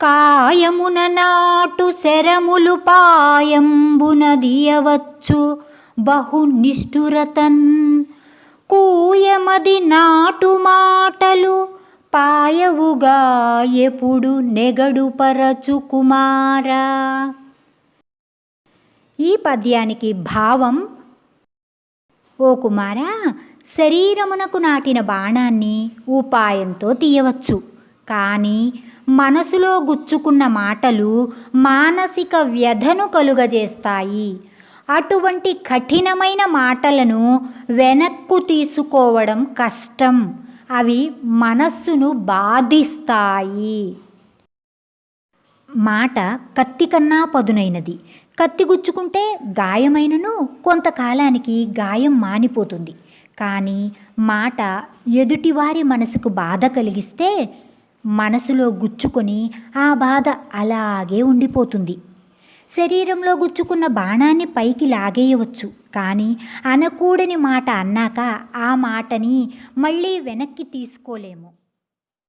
కాయమున నాటు శరములు పాయంబున దియవచ్చు బహు నిష్ఠురతన్ కూయమది నాటు మాటలు పాయవుగా ఎప్పుడు నెగడుపరచు కుమారా. ఈ పద్యానికి భావం ఓ కుమారా శరీరమునకు నాటిన బాణాన్ని ఉపాయంతో తీయవచ్చు. కానీ మనసులో గుచ్చుకున్న మాటలు మానసిక వ్యధను కలుగజేస్తాయి. అటువంటి కఠినమైన మాటలను వెనక్కు తీసుకోవడం కష్టం. అవి మనస్సును బాధిస్తాయి. మాట కత్తి కన్నా పదునైనది. కత్తి గుచ్చుకుంటే గాయమైనను కొంతకాలానికి గాయం మానిపోతుంది. కానీ మాట ఎదుటివారి మనసుకు బాధ కలిగిస్తే మనసులో గుచ్చుకొని ఆ బాధ అలాగే ఉండిపోతుంది. శరీరంలో గుచ్చుకున్న బాణాన్ని పైకి లాగేయవచ్చు. కానీ అనకూడని మాట అన్నాక ఆ మాటని మళ్ళీ వెనక్కి తీసుకోలేము.